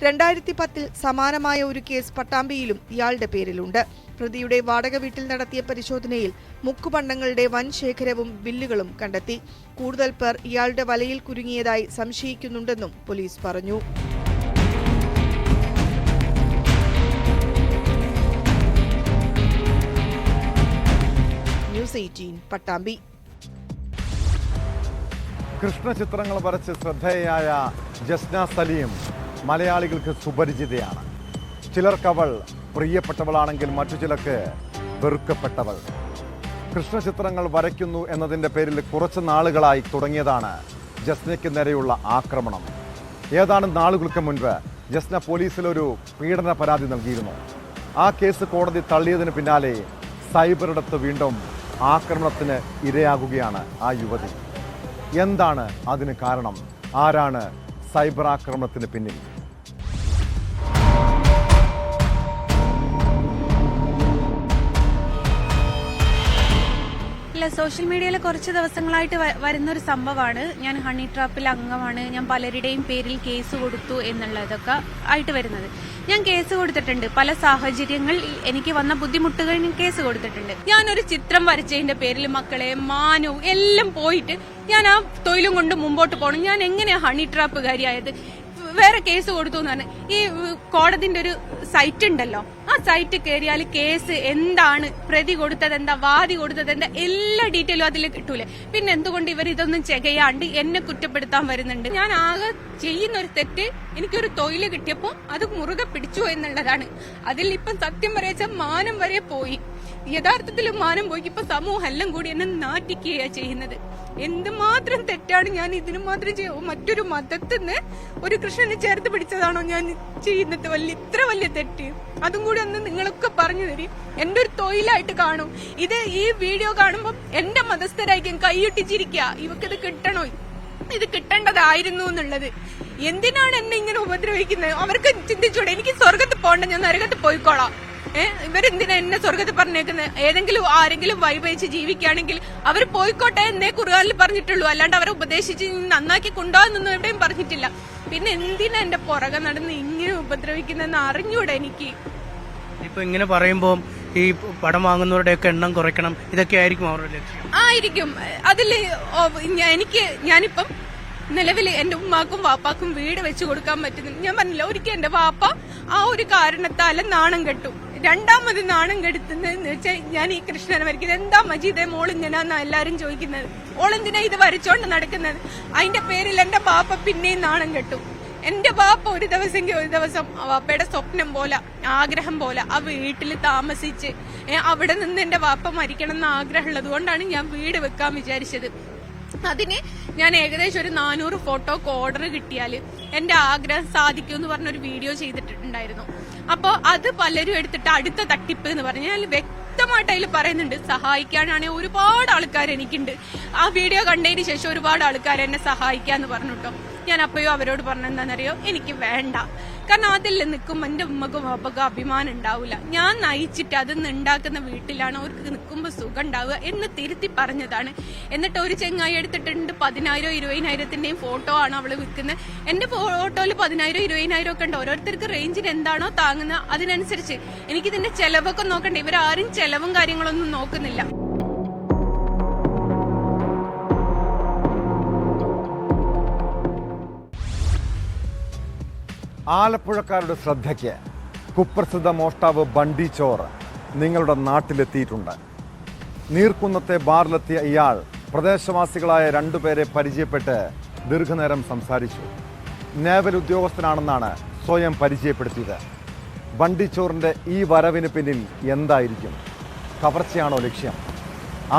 രണ്ടായിരത്തി പത്തിൽ സമാനമായ ഒരു കേസ് പട്ടാമ്പിയിലും ഇയാളുടെ പേരിലുണ്ട്. പ്രതിയുടെ വാടക വീട്ടിൽ നടത്തിയ പരിശോധനയിൽ മുക്കുപണ്ടങ്ങളുടെ വൻ ശേഖരവും ബില്ലുകളും കണ്ടെത്തി. കൂടുതൽ പേർ ഇയാളുടെ വലയിൽ കുരുങ്ങിയതായി സംശയിക്കുന്നുണ്ടെന്നും പോലീസ് പറഞ്ഞു. News eighteen Pattambi. കൃഷ്ണചിത്രങ്ങൾ വരച്ച് ശ്രദ്ധേയയായ ജസ്ന സലീം മലയാളികൾക്ക് സുപരിചിതയാണ്. ചിലർക്കവൾ പ്രിയപ്പെട്ടവളാണെങ്കിൽ മറ്റു ചിലർക്ക് വെറുക്കപ്പെട്ടവൾ. കൃഷ്ണചിത്രങ്ങൾ വരയ്ക്കുന്നു എന്നതിന്റെ പേരിൽ കുറച്ച് നാളുകളായി തുടങ്ങിയതാണ് ജസ്നയ്ക്ക് നേരെയുള്ള ആക്രമണം. ഏതാനും നാളുകൾക്ക് മുൻപ് ജസ്ന പോലീസിലൊരു പീഡന പരാതി നൽകിയിരുന്നു. ആ കേസ് കോടതി തള്ളിയതിന് പിന്നാലെ സൈബറിടത്ത് വീണ്ടും ആക്രമണത്തിന് ഇരയാകുകയാണ് ആ യുവതി. എന്താണ് അതിന് കാരണം? ആരാണ് സൈബർ ആക്രമണത്തിന് പിന്നിൽ? ഇല്ല സോഷ്യൽ മീഡിയയിൽ കുറച്ച് ദിവസങ്ങളായിട്ട് വരുന്ന വരുന്നൊരു സംഭവമാണ്. ഞാൻ ഹണി ട്രാപ്പിൽ അംഗമാണ്. ഞാൻ പലരുടെയും പേരിൽ കേസ് കൊടുത്തു എന്നുള്ളതൊക്കെ ആയിട്ട് വരുന്നത്. ഞാൻ കേസ് കൊടുത്തിട്ടുണ്ട്. പല സാഹചര്യങ്ങളിൽ എനിക്ക് വന്ന ബുദ്ധിമുട്ടുകൾ ഞാൻ കേസ് കൊടുത്തിട്ടുണ്ട്. ഞാനൊരു ചിത്രം വരച്ചതിന്റെ പേരിൽ മക്കളെ മാനവും എല്ലാം പോയിട്ട് ഞാൻ ആ തൊഴിലും കൊണ്ട് മുമ്പോട്ട് പോകണം. ഞാൻ എങ്ങനെയാ ഹണി ട്രാപ്പുകാരിയായത്? വേറെ കേസ് കൊടുത്തു എന്നാണ് ഈ കോടതിന്റെ ഒരു സൈറ്റ് ഉണ്ടല്ലോ. സൈറ്റ് കയറിയാൽ കേസ് എന്താണ്? പ്രതി കൊടുത്തത് എന്താ? വാദി കൊടുത്തത് എന്താ? എല്ലാ ഡീറ്റെയിലും അതിൽ കിട്ടൂലേ. പിന്നെ എന്തുകൊണ്ട് ഇവർ ഇതൊന്നും ചെകയാണ്ട് എന്നെ കുറ്റപ്പെടുത്താൻ വരുന്നുണ്ട്? ഞാൻ ആകെ ചെയ്യുന്ന ഒരു തെറ്റ് എനിക്കൊരു തൊഴിൽ കിട്ടിയപ്പോൾ അത് മുറുകെ പിടിച്ചു എന്നുള്ളതാണ്. അതിൽ ഇപ്പം സത്യം പറയാച്ച മാനം വരെ പോയി. യഥാർത്ഥത്തിൽ മാനം പോയി ഇപ്പൊ സമൂഹം എല്ലാം കൂടി എന്നെ നാട്ടിക്കുകയാണ് ചെയ്യുന്നത്. എന്തുമാത്രം തെറ്റാണ് ഞാൻ ഇതിനു മാത്രം ചെയ്യും മറ്റൊരു മതത്തിന്ന് ഒരു കൃഷ്ണനെ ചേർത്ത് പിടിച്ചതാണോ ഞാൻ ചെയ്യുന്നത്? വലിയ ഇത്ര വലിയ തെറ്റ്. അതും കൂടി ഒന്ന് നിങ്ങളൊക്കെ പറഞ്ഞു തരും. എന്റെ ഒരു തൊഴിലായിട്ട് കാണും. ഇത് ഈ വീഡിയോ കാണുമ്പോൾ എന്റെ മതസ്ഥരായിരിക്കും കൈയൊട്ടിച്ചിരിക്കുക ഇവക്കിത് കിട്ടണോ? ഇത് കിട്ടേണ്ടതായിരുന്നു എന്നുള്ളത്. എന്തിനാണ് എന്നെ ഇങ്ങനെ ഉപദ്രവിക്കുന്നത്? അവർക്ക് ചിന്തിച്ചൂടെ. എനിക്ക് സ്വർഗത്ത് പോകണ്ട ഞാൻ നരകത്ത് പോയിക്കോളാം. ഇവരെന്തിനാ എന്നെ സ്വർഗത്തിൽ പറഞ്ഞേക്കുന്നത് ഏതെങ്കിലും ആരെങ്കിലും വൈബയിച്ച് ജീവിക്കുകയാണെങ്കിൽ അവർ പോയിക്കോട്ടെ എന്നേ കുറുകാലിൽ പറഞ്ഞിട്ടുള്ളൂ. അല്ലാണ്ട് അവരെ ഉപദേശിച്ച് നന്നാക്കി കൊണ്ടുപോകുന്നൊന്നും എവിടെയും പറഞ്ഞിട്ടില്ല. പിന്നെ എന്തിനാ എന്റെ പുറകെ നടന്ന് ഇങ്ങനെ ഉപദ്രവിക്കുന്നെന്ന് അറിഞ്ഞൂടെ എനിക്ക്? ഇപ്പൊ ഇങ്ങനെ പറയുമ്പോൾ ഈ പടം വാങ്ങുന്നവരുടെ ഒക്കെ എണ്ണം കുറയ്ക്കണം. ഇതൊക്കെ ആയിരിക്കും അവരുടെ ലക്ഷ്യം. ആയിരിക്കും. ഞാ- എനിക്ക് ഞാനിപ്പം നിലവിൽ എന്റെ ഉമ്മാക്കും വാപ്പാക്കും വീട് വെച്ചു കൊടുക്കാൻ പറ്റുന്നു ഞാൻ പറഞ്ഞില്ല ഒരിക്കൽ എന്റെ വാപ്പ ആ ഒരു കാരണത്താൽ നാണം കെട്ടു. രണ്ടാമത് നാണം കെടുത്തുന്നതെന്ന് വെച്ചാൽ ഞാൻ ഈ കൃഷ്ണനെ വരയ്ക്കുന്നത്. എന്താ മജീദെ മോൾ ഇങ്ങനെയാന്നാ എല്ലാരും ചോദിക്കുന്നത്? ഓളെന്തിനാ ഇത് വരച്ചോണ്ട് നടക്കുന്നത്? അതിന്റെ പേരിൽ എന്റെ പാപ്പ പിന്നെയും നാണം കെട്ടു. എന്റെ പാപ്പ ഒരു ദിവസമെങ്കിൽ ഒരു ദിവസം വാപ്പയുടെ സ്വപ്നം പോലെ ആഗ്രഹം പോലെ. ആ വീട്ടിൽ താമസിച്ച് അവിടെ നിന്ന് എന്റെ വാപ്പ മരിക്കണം എന്ന് ആഗ്രഹമുള്ളത് കൊണ്ടാണ് ഞാൻ വീട് വെക്കാൻ വിചാരിച്ചത്. അതിന് ഞാൻ ഏകദേശം ഒരു നാനൂറ് ഫോട്ടോക്ക് ഓർഡർ കിട്ടിയാൽ എന്റെ ആഗ്രഹം സാധിക്കും എന്ന് പറഞ്ഞൊരു വീഡിയോ ചെയ്തിട്ടുണ്ടായിരുന്നു. അപ്പോൾ അത് പലരും എടുത്തിട്ട് അടുത്ത തട്ടിപ്പ് എന്ന് പറഞ്ഞാൽ വ്യക്തമായിട്ട് അതിൽ പറയുന്നുണ്ട്. സഹായിക്കാനാണെങ്കിൽ ഒരുപാട് ആൾക്കാർ എനിക്കുണ്ട്. ആ വീഡിയോ കണ്ടതിന് ശേഷം ഒരുപാട് ആൾക്കാർ എന്നെ സഹായിക്കാന്ന് പറഞ്ഞു കേട്ടോ ഞാൻ അപ്പോഴും അവരോട് പറഞ്ഞെന്താണെന്നറിയോ എനിക്ക് വേണ്ട. കാരണം അതിൽ നിൽക്കുമ്പോൾ എന്റെ ഉമ്മക്കും അപ്പക്കും അഭിമാനം ഉണ്ടാവില്ല ഞാൻ നയിച്ചിട്ട് അത് ഉണ്ടാക്കുന്ന വീട്ടിലാണ് അവർക്ക് നിൽക്കുമ്പോൾ സുഖം ഉണ്ടാവുക എന്ന് തിരുത്തി പറഞ്ഞതാണ്. എന്നിട്ട് ഒരു ചെങ്ങായി എടുത്തിട്ടുണ്ട് പതിനായിരം ഇരുപതിനായിരത്തിന്റെയും ഫോട്ടോ ആണ് അവൾ വിൽക്കുന്നത് എന്റെ ഫോട്ടോയിൽ പതിനായിരം ഇരുപതിനായിരം ഒക്കെ ഉണ്ട്. ഓരോരുത്തർക്ക് റേഞ്ചിന് എന്താണോ താങ്ങുന്നത് അതിനനുസരിച്ച് എനിക്കിതിന്റെ ചെലവൊക്കെ നോക്കണ്ടേ? ഇവരാരും ചിലവും കാര്യങ്ങളൊന്നും നോക്കുന്നില്ല. ആലപ്പുഴക്കാരുടെ ശ്രദ്ധയ്ക്ക് കുപ്രസിദ്ധ മോഷ്ടാവ് ബണ്ടി ചോർ നിങ്ങളുടെ നാട്ടിലെത്തിയിട്ടുണ്ട്. നീർക്കുന്നത്തെ ബാറിലെത്തിയ ഇയാൾ പ്രദേശവാസികളായ രണ്ടുപേരെ പരിചയപ്പെട്ട് ദീർഘനേരം സംസാരിച്ചു. നേവൽ ഉദ്യോഗസ്ഥനാണെന്നാണ് സ്വയം പരിചയപ്പെടുത്തിയത്. ബണ്ടിച്ചോറിന്റെ ഈ വരവിന് പിന്നിൽ എന്തായിരിക്കും? കവർച്ചയാണോ ലക്ഷ്യം?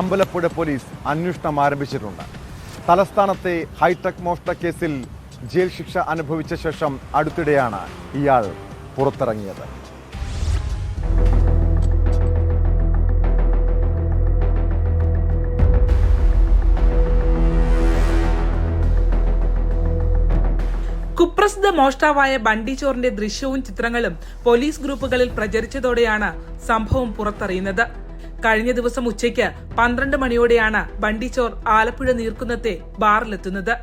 അമ്പലപ്പുഴ പോലീസ് അന്വേഷണം ആരംഭിച്ചിട്ടുണ്ട്. തലസ്ഥാനത്തെ ഹൈടെക് മോഷ്ട കേസിൽ ജയിൽ ശിക്ഷ അനുഭവിച്ച ശേഷം അടുത്തിടെയാണ് ഇയാൾ പുറത്തിറങ്ങിയത്. കുപ്രസിദ്ധ മോഷ്ടാവായ ബണ്ടിച്ചോറിന്റെ ദൃശ്യവും ചിത്രങ്ങളും പോലീസ് ഗ്രൂപ്പുകളിൽ പ്രചരിച്ചതോടെയാണ് സംഭവം പുറത്തറിയുന്നത്. കഴിഞ്ഞ ദിവസം ഉച്ചയ്ക്ക് പന്ത്രണ്ട് മണിയോടെയാണ് ബണ്ടിച്ചോർ ചോർ ആലപ്പുഴ നീർക്കുന്നത്തെ ബാറിലെത്തുന്നത്.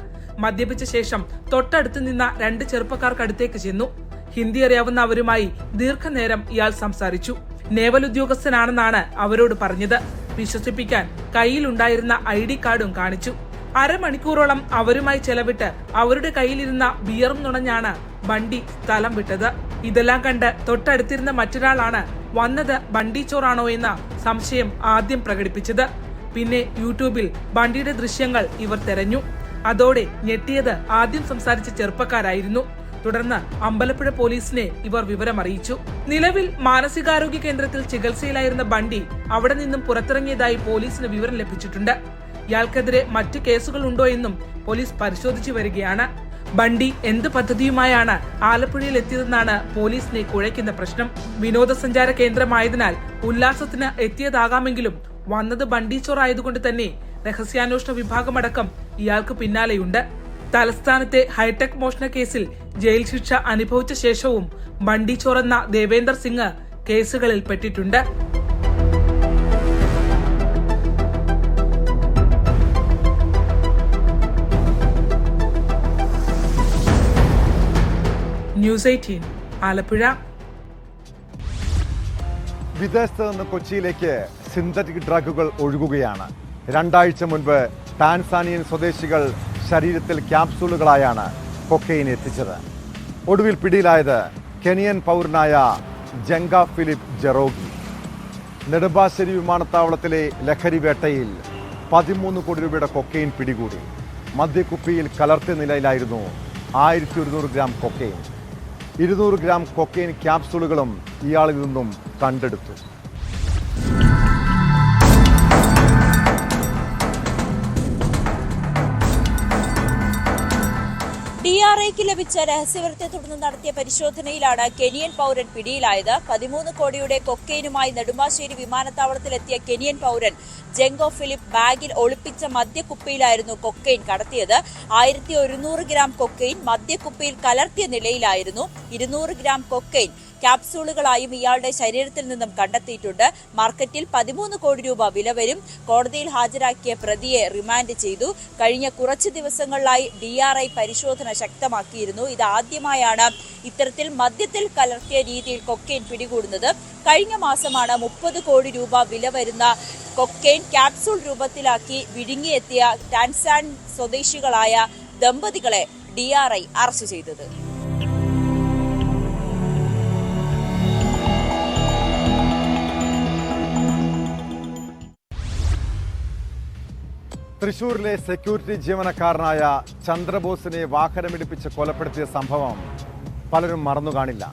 മദ്യപിച്ച ശേഷം തൊട്ടടുത്ത് നിന്ന രണ്ട് ചെറുപ്പക്കാർക്കടുത്തേക്ക് ചെന്നു. ഹിന്ദി അറിയാവുന്ന അവരുമായി ദീർഘനേരം ഇയാൾ സംസാരിച്ചു. നേവൽ ഉദ്യോഗസ്ഥനാണെന്നാണ് അവരോട് പറഞ്ഞത്. വിശ്വസിപ്പിക്കാൻ കയ്യിലുണ്ടായിരുന്ന ഐ ഡി കാർഡും കാണിച്ചു. അരമണിക്കൂറോളം അവരുമായി ചെലവിട്ട് അവരുടെ കയ്യിലിരുന്ന ബിയറും നുണഞ്ഞാണ് ബണ്ടി സ്ഥലം വിട്ടത്. ഇതെല്ലാം കണ്ട് തൊട്ടടുത്തിരുന്ന മറ്റൊരാളാണ് വന്നത് ബണ്ടി ചോറാണോ എന്ന സംശയം ആദ്യം പ്രകടിപ്പിച്ചത്. പിന്നെ യൂട്യൂബിൽ ബണ്ടിയുടെ ദൃശ്യങ്ങൾ ഇവർ തെരഞ്ഞു. അതോടെ ഞെട്ടിയത് ആദ്യം സംസാരിച്ച ചെറുപ്പക്കാരായിരുന്നു. തുടർന്ന് അമ്പലപ്പുഴ പോലീസിനെ ഇവർ വിവരമറിയിച്ചു. നിലവിൽ മാനസികാരോഗ്യ കേന്ദ്രത്തിൽ ചികിത്സയിലായിരുന്ന ബണ്ടി അവിടെ നിന്നും പുറത്തിറങ്ങിയതായി പോലീസിന് വിവരം ലഭിച്ചിട്ടുണ്ട്. ഇയാൾക്കെതിരെ മറ്റു കേസുകൾ ഉണ്ടോ എന്നും പോലീസ് പരിശോധിച്ചു വരികയാണ്. ബണ്ടി എന്ത് പദ്ധതിയുമായാണ് ആലപ്പുഴയിൽ എത്തിയതെന്നാണ് പോലീസിനെ കുഴയ്ക്കുന്ന പ്രശ്നം. വിനോദസഞ്ചാര കേന്ദ്രമായതിനാൽ ഉല്ലാസത്തിന് എത്തിയതാകാമെങ്കിലും വന്നത് ബണ്ടീച്ചോർ ആയതുകൊണ്ട് തന്നെ രഹസ്യാന്വേഷണ വിഭാഗമടക്കം ഇയാൾക്ക് പിന്നാലെയുണ്ട്. തലസ്ഥാനത്തെ ഹൈടെക് മോഷണ കേസിൽ ജയിൽ ശിക്ഷ അനുഭവിച്ച ശേഷവും ബണ്ടീച്ചോർ എന്ന ദേവേന്ദർ സിംഗ് കേസുകളിൽ പെട്ടിട്ടുണ്ട്. News eighteen Alappuzha. വിദേശത്ത് നിന്ന് കൊച്ചിയിലേക്ക് സിന്തറ്റിക് ഡ്രഗുകൾ ഒഴുകുകയാണ്. രണ്ടാഴ്ച മുൻപ് ടാൻസാനിയൻ സ്വദേശികൾ ശരീരത്തിൽ ക്യാപ്സൂളുകളായാണ് കൊക്കൈൻ എത്തിച്ചത്. ഒടുവിൽ പിടിയിലായത് കെനിയൻ പൗരനായ ജംഗ ഫിലിപ്പ് ജെറോഗി. നെടുമ്പാശ്ശേരി വിമാനത്താവളത്തിലെ ലഹരി വേട്ടയിൽ പതിമൂന്ന് കോടി രൂപയുടെ കൊക്കൈൻ പിടികൂടി. മദ്യക്കുപ്പിയിൽ കലർത്തിയ നിലയിലായിരുന്നു ആയിരത്തി ഒരുന്നൂറ് ഗ്രാം കൊക്കൈൻ ഇരുന്നൂറ് ഗ്രാം കൊക്കൈൻ ക്യാപ്സൂളുകളും ഇയാളിൽ നിന്നും കണ്ടെടുത്തു. ഡി ഐക്ക് ലഭിച്ച രഹസ്യവിവരത്തെ തുടർന്ന് നടത്തിയ പരിശോധനയിലാണ് കെനിയൻ പൗരൻ പിടിയിലായത്. പതിമൂന്ന് കോടിയുടെ കൊക്കെയിനുമായി നെടുമ്പാശ്ശേരി വിമാനത്താവളത്തിലെത്തിയ കെനിയൻ പൗരൻ ജെങ്കോ ഫിലിപ്പ് ബാഗിൽ ഒളിപ്പിച്ച മദ്യക്കുപ്പിയിലായിരുന്നു കൊക്കെയിൻ കടത്തിയത്. ആയിരത്തി ഒരുന്നൂറ് ഗ്രാം കൊക്കെയിൻ മദ്യക്കുപ്പിയിൽ കലർത്തിയ നിലയിലായിരുന്നു. ഇരുന്നൂറ് ഗ്രാം കൊക്കെയിൻ ക്യാപ്സൂളുകളായും ഇയാളുടെ ശരീരത്തിൽ നിന്നും കണ്ടെത്തിയിട്ടുണ്ട്. മാർക്കറ്റിൽ പതിമൂന്ന് കോടി രൂപ വില വരും. കോടതിയിൽ ഹാജരാക്കിയ പ്രതിയെ റിമാൻഡ് ചെയ്തു. കഴിഞ്ഞ കുറച്ച് ദിവസങ്ങളിലായി ഡി ആർ ഐ പരിശോധന ശക്തമാക്കിയിരുന്നു. ഇത് ആദ്യമായാണ് ഇത്തരത്തിൽ മദ്യത്തിൽ കലർത്തിയ രീതിയിൽ കൊക്കെയിൻ പിടികൂടുന്നത്. കഴിഞ്ഞ മാസമാണ് മുപ്പത് കോടി രൂപ വില വരുന്ന കൊക്കെയിൻ ക്യാപ്സൂൾ രൂപത്തിലാക്കി വിഴുങ്ങിയെത്തിയ ടാൻസാൻ സ്വദേശികളായ ദമ്പതികളെ ഡി ആർ ഐ അറസ്റ്റ് ചെയ്തത്. തൃശൂരിലെ സെക്യൂരിറ്റി ജീവനക്കാരനായ ചന്ദ്രബോസിനെ വാഹനമിടിപ്പിച്ച് കൊലപ്പെടുത്തിയ സംഭവം പലരും മറന്നു കാണില്ല.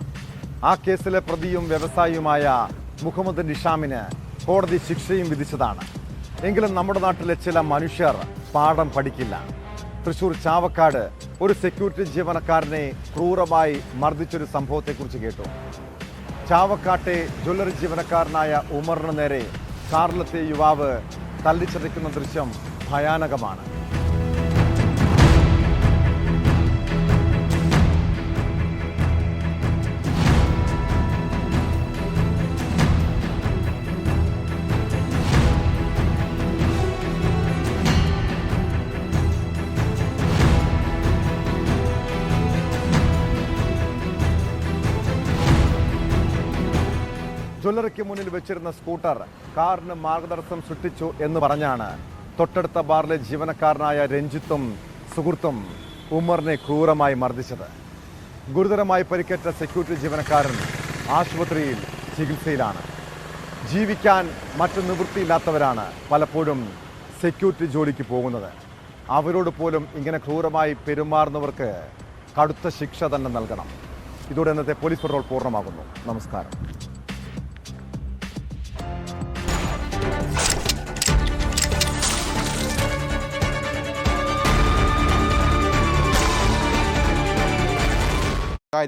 ആ കേസിലെ പ്രതിയും വ്യവസായിയുമായ മുഹമ്മദ് നിഷാമിന് കോടതി ശിക്ഷയും വിധിച്ചതാണ്. എങ്കിലും നമ്മുടെ നാട്ടിലെ ചില മനുഷ്യർ പാഠം പഠിക്കില്ല. തൃശൂർ ചാവക്കാട് ഒരു സെക്യൂരിറ്റി ജീവനക്കാരനെ ക്രൂരമായി മർദ്ദിച്ചൊരു സംഭവത്തെക്കുറിച്ച് കേട്ടു. ചാവക്കാട്ടെ ജ്വല്ലറി ജീവനക്കാരനായ ഉമറിന് നേരെ കാറിലെത്തിയ യുവാവ് തല്ലിച്ചതയ്ക്കുന്ന ദൃശ്യം ഭയാനകമാണ്. ജ്വല്ലറിക്ക് മുന്നിൽ വെച്ചിരുന്ന സ്കൂട്ടർ കാറിന് മാർഗദർശം സൃഷ്ടിച്ചു എന്ന് പറഞ്ഞാണ് തൊട്ടടുത്ത ബാറിലെ ജീവനക്കാരനായ രഞ്ജിത്തും സുഹൃത്തും ഉമറിനെ ക്രൂരമായി മർദ്ദിച്ചത്. ഗുരുതരമായി പരിക്കേറ്റ സെക്യൂരിറ്റി ജീവനക്കാരൻ ആശുപത്രിയിൽ ചികിത്സയിലാണ്. ജീവിക്കാൻ മറ്റു നിവൃത്തിയില്ലാത്തവരാണ് പലപ്പോഴും സെക്യൂരിറ്റി ജോലിക്ക് പോകുന്നത്. അവരോട് പോലും ഇങ്ങനെ ക്രൂരമായി പെരുമാറുന്നവർക്ക് കടുത്ത ശിക്ഷ തന്നെ നൽകണം. ഇതോടെ ഇന്നത്തെ പോലീസ് പെട്രോൾ പൂർണമാകുന്നു. നമസ്കാരം.